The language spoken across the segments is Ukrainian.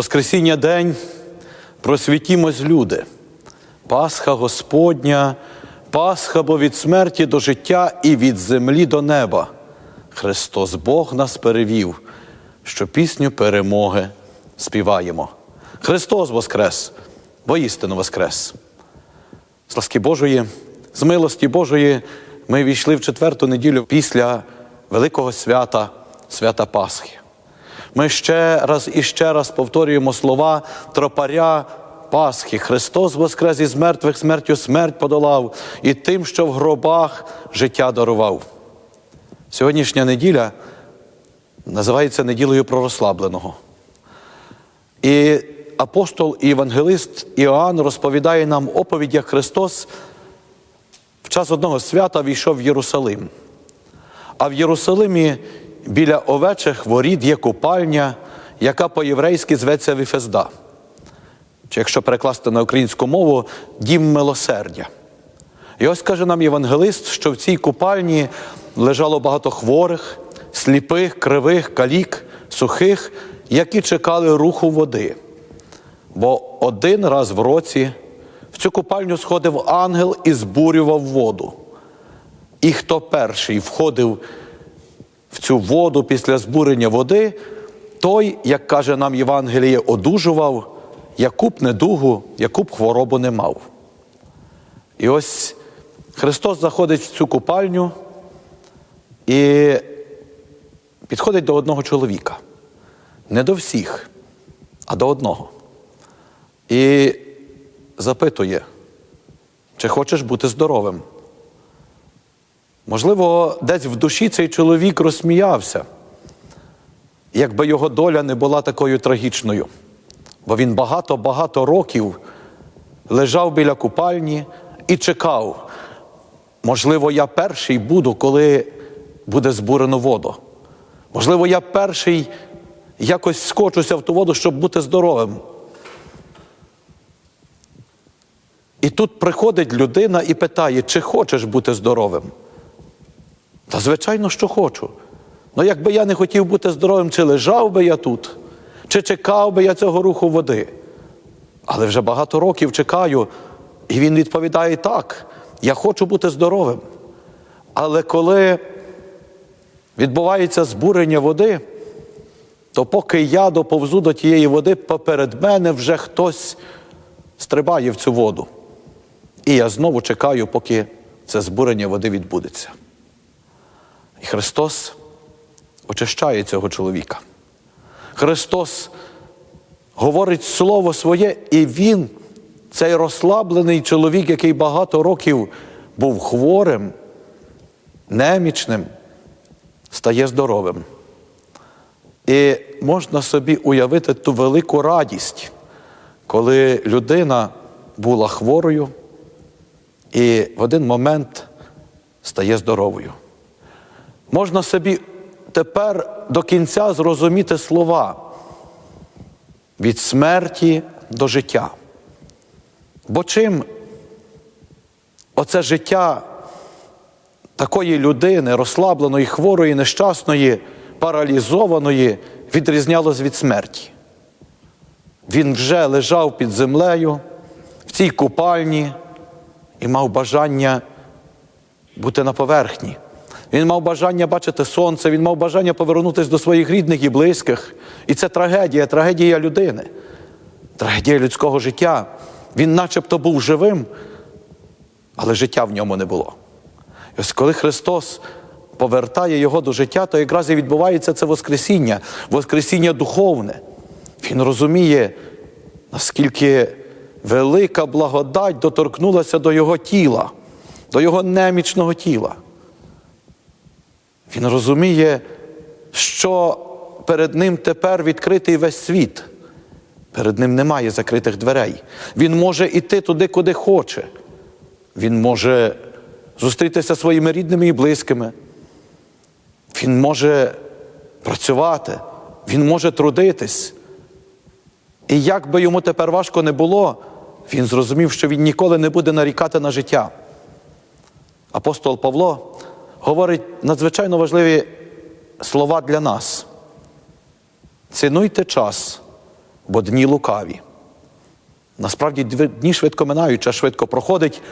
Воскресіння день просвітімось люди. Пасха Господня, Пасха, бо від смерті до життя і від землі до неба. Христос Бог нас перевів, що пісню перемоги співаємо. Христос Воскрес, воістину Воскрес. З ласки Божої, з милості Божої, ми війшли в четверту неділю після Великого свята, свята Пасхи. Ми ще раз і ще раз повторюємо слова тропаря Пасхи. Христос воскрес із мертвих смертю смерть подолав і тим, що в гробах життя дарував. Сьогоднішня неділя називається неділею про розслабленого. І апостол і євангелист Іоанн розповідає нам оповідь, як Христос в час одного свята війшов в Єрусалим. А в Єрусалимі біля овечих воріт є купальня, яка по-єврейськи зветься Віфезда. Чи якщо перекласти на українську мову, дім милосердя. І ось каже нам євангелист, що в цій купальні лежало багато хворих, сліпих, кривих, калік, сухих, які чекали руху води. Бо один раз в році в цю купальню сходив ангел і збурював воду. І хто перший входив в цю воду після збурення води, той, як каже нам Євангеліє, одужував, яку б недугу, яку б хворобу не мав. І ось Христос заходить в цю купальню і підходить до одного чоловіка. Не до всіх, а до одного. І запитує, чи хочеш бути здоровим? Можливо, десь в душі цей чоловік розсміявся, якби його доля не була такою трагічною. Бо він багато-багато років лежав біля купальні і чекав. Можливо, я перший буду, коли буде збурено воду. Можливо, я перший якось скочуся в ту воду, щоб бути здоровим. І тут приходить людина і питає, чи хочеш бути здоровим? Та звичайно, що хочу. Ну якби я не хотів бути здоровим, чи лежав би я тут, чи чекав би я цього руху води. Але вже багато років чекаю, і він відповідає так, я хочу бути здоровим. Але коли відбувається збурення води, то поки я доповзу до тієї води, поперед мене вже хтось стрибає в цю воду. І я знову чекаю, поки це збурення води відбудеться. І Христос очищає цього чоловіка. Христос говорить Слово своє, і Він, цей розслаблений чоловік, який багато років був хворим, немічним, стає здоровим. І можна собі уявити ту велику радість, коли людина була хворою і в один момент стає здоровою. Можна собі тепер до кінця зрозуміти слова від смерті до життя. Бо чим оце життя такої людини, розслабленої, хворої, нещасної, паралізованої, відрізнялось від смерті? Він вже лежав під землею в цій купальні і мав бажання бути на поверхні. Він мав бажання бачити сонце, він мав бажання повернутися до своїх рідних і близьких. І це трагедія, трагедія людини, трагедія людського життя. Він начебто був живим, але життя в ньому не було. І ось коли Христос повертає його до життя, то якраз і відбувається це Воскресіння, Воскресіння духовне. Він розуміє, наскільки велика благодать доторкнулася до його тіла, до його немічного тіла. Він розуміє, що перед ним тепер відкритий весь світ. Перед ним немає закритих дверей. Він може йти туди, куди хоче. Він може зустрітися своїми рідними і близькими. Він може працювати, він може трудитись. І як би йому тепер важко не було, він зрозумів, що він ніколи не буде нарікати на життя. Апостол Павло говорить надзвичайно важливі слова для нас. Цінуйте час, бо дні лукаві. Насправді дні швидко минають, час швидко проходить,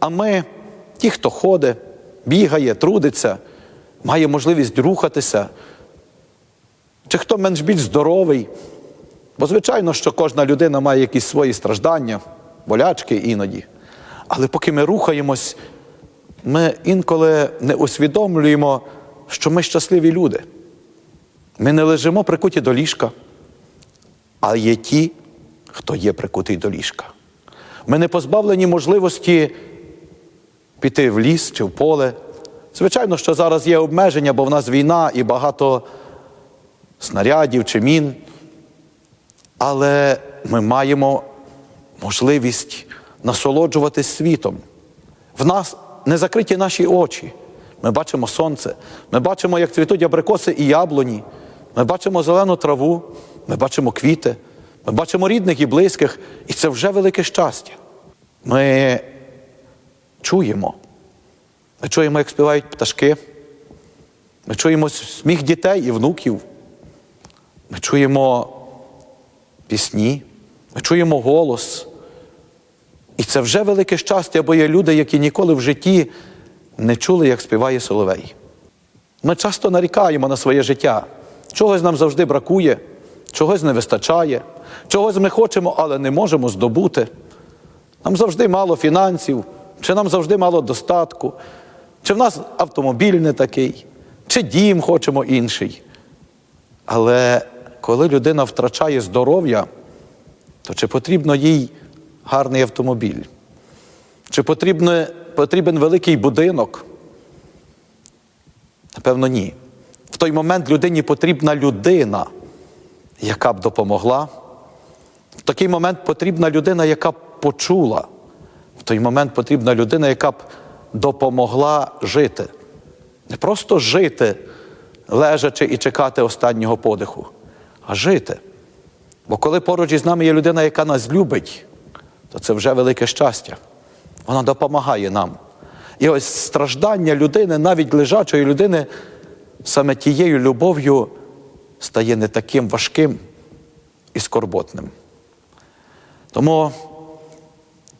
а ми, ті, хто ходить, бігає, трудиться, має можливість рухатися, чи хто менш більш здоровий. Бо, звичайно, що кожна людина має якісь свої страждання, болячки іноді. Але поки ми рухаємось, ми інколи не усвідомлюємо, що ми щасливі люди. Ми не лежимо прикуті до ліжка, а є ті, хто є прикутий до ліжка. Ми не позбавлені можливості піти в ліс чи в поле. Звичайно, що зараз є обмеження, бо в нас війна і багато снарядів чи мін. Але ми маємо можливість насолоджуватись світом. В нас не закриті наші очі. Ми бачимо сонце, ми бачимо, як цвітуть абрикоси і яблуні, ми бачимо зелену траву, ми бачимо квіти, ми бачимо рідних і близьких, і це вже велике щастя. Ми чуємо. Ми чуємо, як співають пташки. Ми чуємо сміх дітей і внуків. Ми чуємо пісні, ми чуємо голос. І це вже велике щастя, бо є люди, які ніколи в житті не чули, як співає Соловей. Ми часто нарікаємо на своє життя. Чогось нам завжди бракує, чогось не вистачає, чогось ми хочемо, але не можемо здобути. Нам завжди мало фінансів, чи нам завжди мало достатку, чи в нас автомобіль не такий, чи дім хочемо інший. Але коли людина втрачає здоров'я, то чи потрібно їй гарний автомобіль? Чи потрібно, потрібен великий будинок? Напевно, ні. В той момент людині потрібна людина, яка б допомогла. В такий момент потрібна людина, яка б почула. В той момент потрібна людина, яка б допомогла жити. Не просто жити, лежачи і чекати останнього подиху, а жити. Бо коли поруч із нами є людина, яка нас любить, то це вже велике щастя. Вона допомагає нам. І ось страждання людини, навіть лежачої людини, саме тією любов'ю стає не таким важким і скорботним. Тому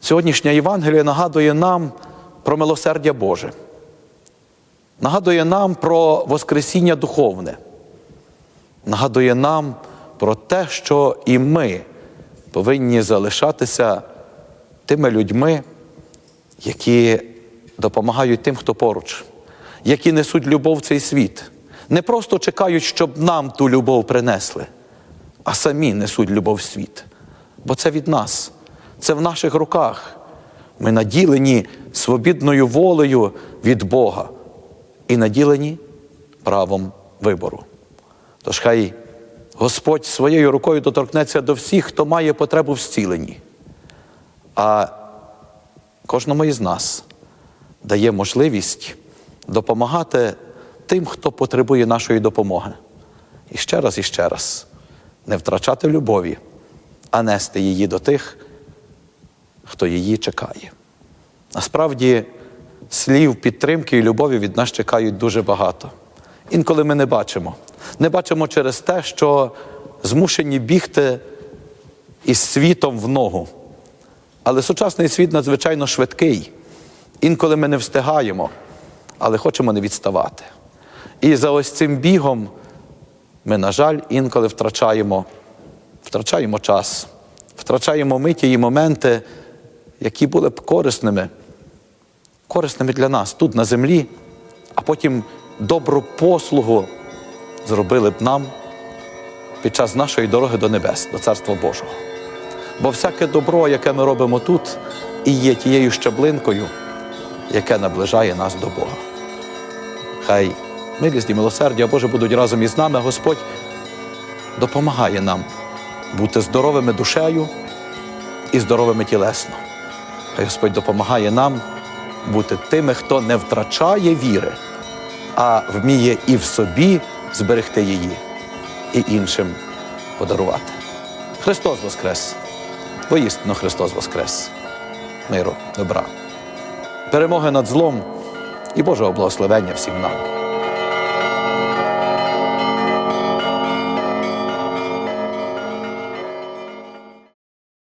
сьогоднішня Євангелія нагадує нам про милосердя Боже, нагадує нам про Воскресіння духовне, нагадує нам про те, що і ми повинні залишатися тими людьми, які допомагають тим, хто поруч, які несуть любов в цей світ. Не просто чекають, щоб нам ту любов принесли, а самі несуть любов в світ. Бо це від нас, це в наших руках. Ми наділені свобідною волею від Бога і наділені правом вибору. Тож хай Господь своєю рукою доторкнеться до всіх, хто має потребу в зціленні. А кожному із нас дає можливість допомагати тим, хто потребує нашої допомоги. І ще раз і ще раз не втрачати любові, а нести її до тих, хто її чекає. Насправді, слів підтримки і любові від нас чекають дуже багато. Інколи ми не бачимо. Не бачимо через те, що змушені бігти із світом в ногу. Але сучасний світ надзвичайно швидкий. Інколи ми не встигаємо, але хочемо не відставати. І за ось цим бігом ми, на жаль, інколи втрачаємо, втрачаємо час, втрачаємо миті і моменти, які були б корисними, корисними для нас тут, на землі, а потім добру послугу зробили б нам під час нашої дороги до небес, до Царства Божого. Бо всяке добро, яке ми робимо тут, і є тією щаблинкою, яке наближає нас до Бога. Хай милість і милосердя Боже будуть разом із нами, Господь допомагає нам бути здоровими душею і здоровими тілесно. Хай Господь допомагає нам бути тими, хто не втрачає віри, а вміє і в собі зберегти її, і іншим подарувати. Христос Воскрес! Воістину Христос Воскрес! Миру, добра, перемоги над злом і Божого благословення всім нам.